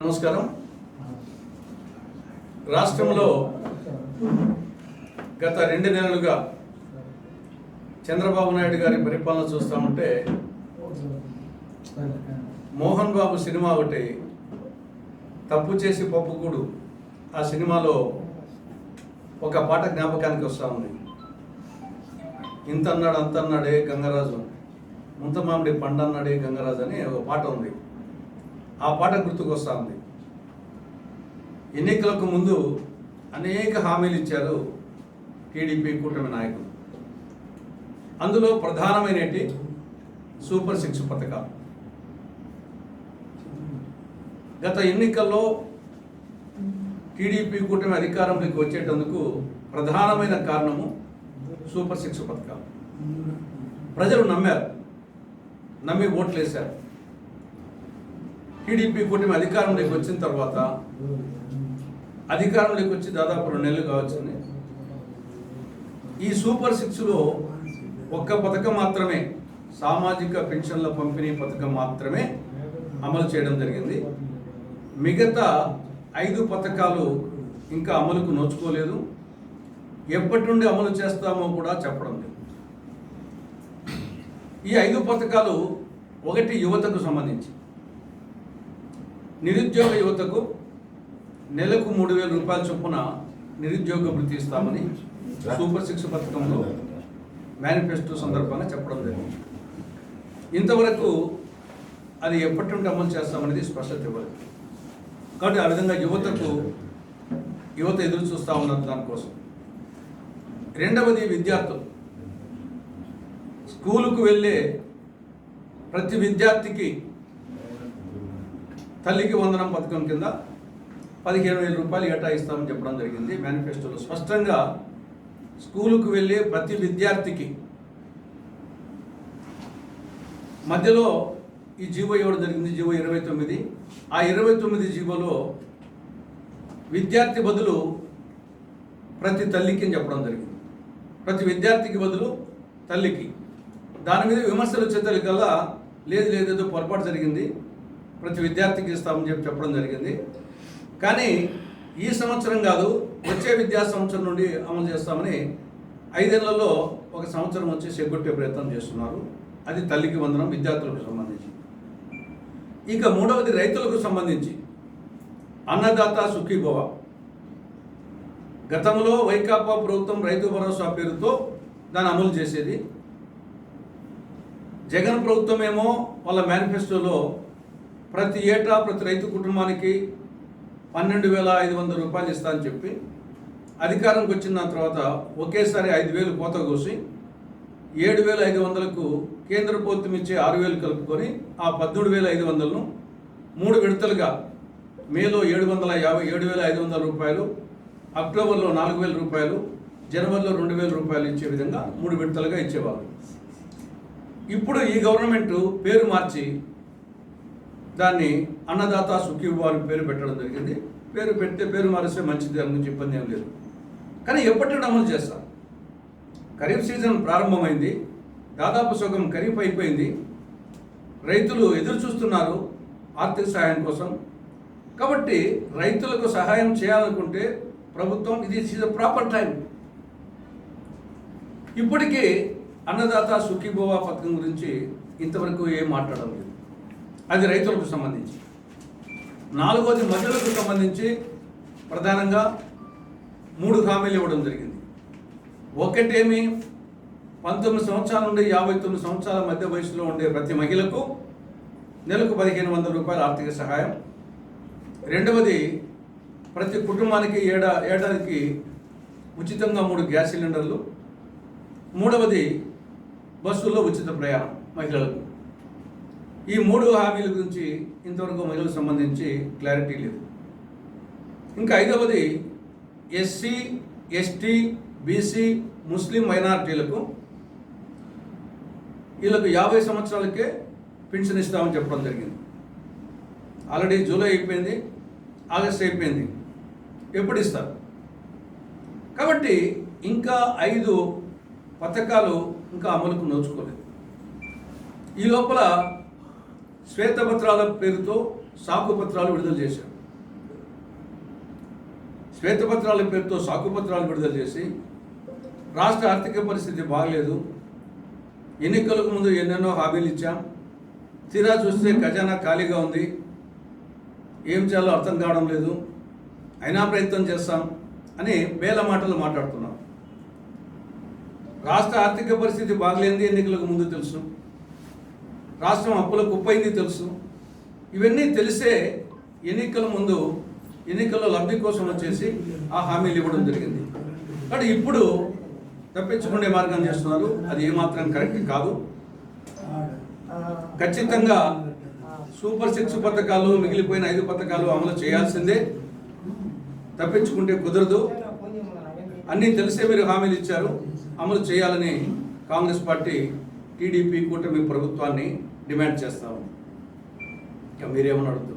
నమస్కారం. రాష్ట్రంలో గత రెండు నెలలుగా చంద్రబాబు నాయుడు గారి పరిపాలన చూస్తామంటే మోహన్ బాబు సినిమా ఒకటి తప్పు చేసి పప్పుకూడు ఆ సినిమాలో ఒక పాట జ్ఞాపకానికి వస్తూ ఉంది. ఇంత అన్నాడు అంత అన్నాడే గంగరాజు ముంత మామిడి పండు అన్నాడే గంగరాజు అని ఒక పాట ఉంది. ఆ పాట గుర్తుకొస్తా ఉంది ఎన్నికలకు ముందు అనేక హామీలు ఇచ్చారు టీడీపీ కూటమి నాయకులు. అందులో ప్రధానమైనటి సూపర్ సిక్స్ పథకం. గత ఎన్నికల్లో టీడీపీ కూటమి అధికారంలోకి వచ్చేటందుకు ప్రధానమైన కారణము సూపర్ సిక్స్ పథకాలు ప్రజలు నమ్మారు. నమ్మి ఓట్లు వేశారు టీడీపీ కూటమి అధికారంలోకి వచ్చిన తర్వాత అధికారంలోకి వచ్చి దాదాపు రెండు నెలలు కావచ్చింది ఈ సూపర్ సిక్స్లో ఒక్క పథకం మాత్రమే సామాజిక పెన్షన్ల పంపిణీ పథకం మాత్రమే అమలు చేయడం జరిగింది. మిగతా ఐదు పథకాలు ఇంకా అమలుకు నోచుకోలేదు. ఎప్పటి నుండి అమలు చేస్తామో కూడా చెప్పడం లేదు. ఈ ఐదు పథకాలు ఒకటి యువతకు సంబంధించి. నిరుద్యోగ యువతకు నెలకు మూడు వేల రూపాయల చొప్పున నిరుద్యోగ వృత్తి ఇస్తామని సూపర్ సిక్స్ పథకంలో మేనిఫెస్టో సందర్భంగా చెప్పడం జరిగింది. ఇంతవరకు అది ఎప్పటి నుండి అమలు చేస్తామనేది స్పష్టత ఇవ్వాలి కాబట్టి ఆ విధంగా యువతకు యువత ఎదురు చూస్తూ ఉన్నారు దానికోసం. రెండవది విద్యార్థులు. స్కూలుకు వెళ్ళే ప్రతి విద్యార్థికి తల్లికి వందనం పథకం కింద పదిహేను వేల రూపాయలు కేటాయిస్తామని చెప్పడం జరిగింది. మేనిఫెస్టోలో స్పష్టంగా స్కూలుకు వెళ్ళే ప్రతి విద్యార్థికి మధ్యలో ఈ జీవో ఇవ్వడం జరిగింది జీవో ఇరవై తొమ్మిది. ఆ ఇరవై తొమ్మిది జీవోలో విద్యార్థి బదులు ప్రతి తల్లికి అని చెప్పడం జరిగింది. ప్రతి విద్యార్థికి బదులు తల్లికి. దాని మీద విమర్శలు వచ్చేసరికల్లా లేదు లేదు ఏదో పొరపాటు జరిగింది. ప్రతి విద్యార్థికి ఇస్తామని చెప్పి చెప్పడం జరిగింది. కానీ ఈ సంవత్సరం కాదు వచ్చే విద్యా సంవత్సరం నుండి అమలు చేస్తామని ఐదేళ్ళలో ఒక సంవత్సరం వచ్చి సెగ్గొట్టే ప్రయత్నం చేస్తున్నారు. అది తల్లికి వందనం విద్యార్థులకు సంబంధించి. ఇక మూడవది రైతులకు సంబంధించి. అన్నదాత సుఖీభవ గతంలో వైకాపా ప్రభుత్వం రైతు భరోసా పేరుతో దాన్ని అమలు చేసేది. జగన్ ప్రభుత్వం ఏమో వాళ్ళ మేనిఫెస్టోలో ప్రతి ఏటా ప్రతి రైతు కుటుంబానికి పన్నెండు వేల ఐదు వందల రూపాయలు ఇస్తా అని చెప్పి అధికారంకి వచ్చిన తర్వాత ఒకేసారి ఐదు వేలు కోత కోసి ఏడు వేల ఐదు వందలకు కేంద్ర ప్రభుత్వం ఇచ్చే ఆరు వేలు కలుపుకొని ఆ పద్మూడు వేల ఐదు వందలను మూడు విడతలుగా మేలో ఏడు వందల యాభై ఏడు వేల ఐదు వందల రూపాయలు అక్టోబర్లో నాలుగు వేల రూపాయలు జనవరిలో రెండు వేల రూపాయలు ఇచ్చే విధంగా మూడు విడతలుగా ఇచ్చేవారు ఇప్పుడు ఈ గవర్నమెంట్ పేరు మార్చి దాన్ని అన్నదాత సుఖీభవ అని పేరు పెట్టడం జరిగింది. పేరు పెడితే పేరు మారిస్తే మంచిది అని గురించి ఇబ్బంది ఏం లేదు. కానీ ఎప్పటి నుండి అమలు చేస్తారు. ఖరీఫ్ సీజన్ ప్రారంభమైంది. దాదాపు సగం ఖరీఫ్ అయిపోయింది. రైతులు ఎదురు చూస్తున్నారు ఆర్థిక సహాయం కోసం. కాబట్టి రైతులకు సహాయం చేయాలనుకుంటే ప్రభుత్వం ఇది ఇస్ ప్రాపర్ టైం ఇప్పటికీ అన్నదాత సుఖీభవ పథకం గురించి ఇంతవరకు ఏం మాట్లాడడం లేదు అది రైతులకు సంబంధించి. నాలుగోది మహిళలకు సంబంధించి ప్రధానంగా మూడు హామీలు ఇవ్వడం జరిగింది. ఒకటేమి పంతొమ్మిది సంవత్సరాల నుండి యాభై తొమ్మిది సంవత్సరాల మధ్య వయసులో ఉండే ప్రతి మహిళకు నెలకు పదిహేను వందల రూపాయల ఆర్థిక సహాయం. రెండవది ప్రతి కుటుంబానికి ఏడా ఏడాదికి ఉచితంగా మూడు గ్యాస్ సిలిండర్లు. మూడవది బస్సుల్లో ఉచిత ప్రయాణం మహిళలకు. ఈ మూడు హామీల గురించి ఇంతవరకు మహిళలకు సంబంధించి క్లారిటీ లేదు. ఇంకా ఐదవది ఎస్సీ ఎస్టీ బీసీ ముస్లిం మైనారిటీలకు వీళ్ళకు యాభై సంవత్సరాలకే పెన్షన్ ఇస్తామని చెప్పడం జరిగింది. ఆల్రెడీ జూలై అయిపోయింది ఆగస్ట్ అయిపోయింది. ఎప్పుడు ఇస్తారు? కాబట్టి ఇంకా ఐదు పథకాలు ఇంకా అమలుకు నోచుకోలేదు. ఈ లోపల శ్వేతపత్రాల పేరుతో సాకుపత్రాలు విడుదల చేశారు. శ్వేతపత్రాల పేరుతో సాకుపత్రాలు విడుదల చేసి రాష్ట్ర ఆర్థిక పరిస్థితి బాగలేదు. ఎన్నికలకు ముందు ఎన్నెన్నో హామీలు ఇచ్చాం. తీరా చూస్తే ఖజానా ఖాళీగా ఉంది. ఏం చేయాలో అర్థం కావడం లేదు. అయినా ప్రయత్నం చేస్తాం అని వేల మాటలు మాట్లాడుతున్నాం. రాష్ట్ర ఆర్థిక పరిస్థితి బాగలేనిది ఎన్నికలకు ముందు తెలుసు. రాష్ట్రం అప్పుల కుప్పైంది తెలుసు. ఇవన్నీ తెలిసే ఎన్నికల ముందు ఎన్నికల్లో లబ్ధి కోసం వచ్చేసి ఆ హామీలు ఇవ్వడం జరిగింది. కానీ ఇప్పుడు తప్పించుకునే మార్గం చేస్తున్నారు. అది ఏమాత్రం కరెక్ట్ కాదు. ఖచ్చితంగా సూపర్ సిక్స్ పథకాలు మిగిలిపోయిన ఐదు పథకాలు అమలు చేయాల్సిందే. తప్పించుకుంటే కుదరదు. అన్నీ తెలిసే మీరు హామీలు ఇచ్చారు. అమలు చేయాలని కాంగ్రెస్ పార్టీ టీడీపీ కూటమి ప్రభుత్వాన్ని డిమాండ్ చేస్తాము. ఇక మీరేమని అడుగుతారు?